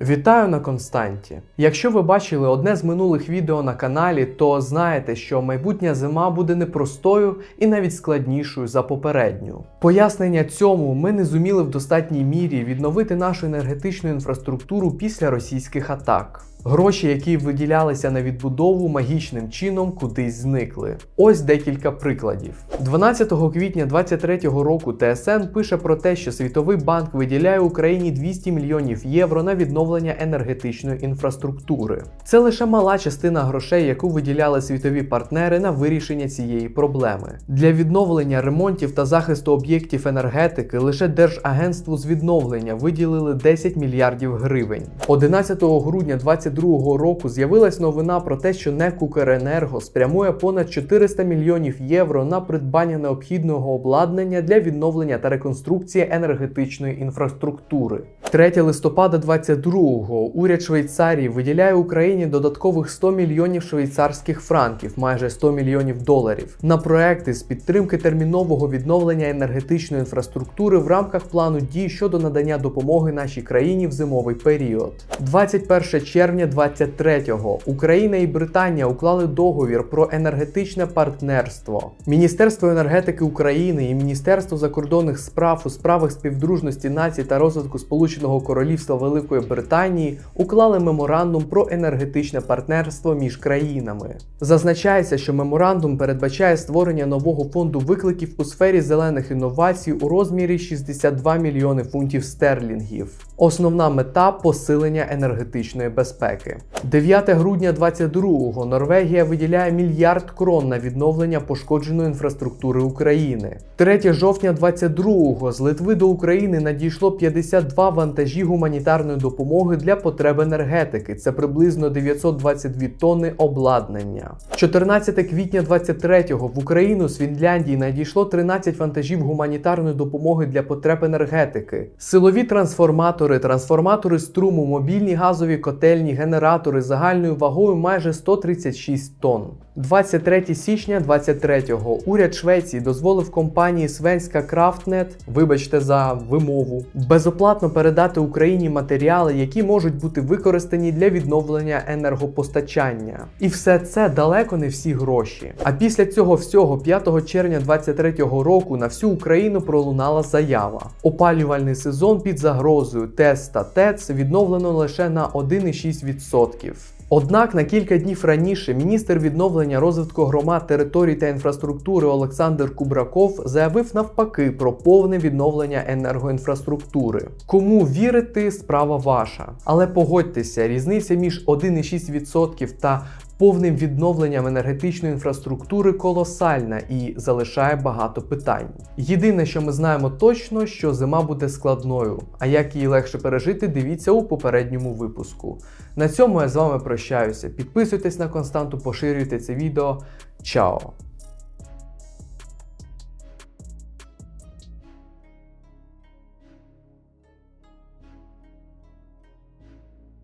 Вітаю на Константі. Якщо ви бачили одне з минулих відео на каналі, то знаєте, що майбутня зима буде непростою і навіть складнішою за попередню. Пояснення цьому ми не зуміли в достатній мірі відновити нашу енергетичну інфраструктуру після російських атак. Гроші, які виділялися на відбудову, магічним чином кудись зникли. Ось декілька прикладів. 12 квітня 2023 року ТСН пише про те, що Світовий банк виділяє Україні 200 мільйонів євро на відновлення енергетичної інфраструктури. Це лише мала частина грошей, яку виділяли світові партнери на вирішення цієї проблеми. Для відновлення ремонтів та захисту об'єктів енергетики лише Держагентству з відновлення виділили 10 мільярдів гривень. 11 грудня 2022 року з'явилась новина про те, що НЕК «Укренерго» спрямує понад 400 мільйонів євро на придбання необхідного обладнання для відновлення та реконструкції енергетичної інфраструктури. 3 листопада 22-го уряд Швейцарії виділяє Україні додаткових 100 мільйонів швейцарських франків, майже 100 мільйонів доларів, на проекти з підтримки термінового відновлення енергетичної інфраструктури в рамках плану дій щодо надання допомоги нашій країні в зимовий період. 21 червня 23-го Україна і Британія уклали договір про енергетичне партнерство. Міністерство енергетики України і Міністерство закордонних справ у справах співдружності націй та розвитку Сполученого Королівства Великої Британії уклали меморандум про енергетичне партнерство між країнами. Зазначається, що меморандум передбачає створення нового фонду викликів у сфері зелених інновацій у розмірі 62 мільйони фунтів стерлінгів. Основна мета посилення енергетичної безпеки. 9 грудня 22-го Норвегія виділяє мільярд крон на відновлення пошкодженої інфраструктури України. 3 жовтня 22-го з Литви до України надійшло 52 вантажі гуманітарної допомоги для потреб енергетики. Це приблизно 922 тонни обладнання. 14 квітня 23-го в Україну з Фінляндії надійшло 13 вантажів гуманітарної допомоги для потреб енергетики. Силові трансформатори, трансформатори струму, мобільні газові котельні, генератори загальною вагою майже 136 тонн. 23 січня 23-го уряд Швеції дозволив компанії Свенська Крафтнет, вибачте за вимову, безоплатно передати Україні матеріали, які можуть бути використані для відновлення енергопостачання. І все це далеко не всі гроші. А після цього всього, 5 червня 23-го року, на всю Україну пролунала заява. Опалювальний сезон під загрозою ТЕС та ТЕЦ відновлено лише на 1,6%. Однак на кілька днів раніше міністр відновлення розвитку громад, територій та інфраструктури Олександр Кубраков заявив навпаки про повне відновлення енергоінфраструктури. Кому вірити, справа ваша. Але погодьтеся, різниця між 1,6% та повним відновленням енергетичної інфраструктури колосальна і залишає багато питань. Єдине, що ми знаємо точно, що зима буде складною. А як її легше пережити, дивіться у попередньому випуску. На цьому я з вами прощаюся. Підписуйтесь на константу, поширюйте це відео. Чао!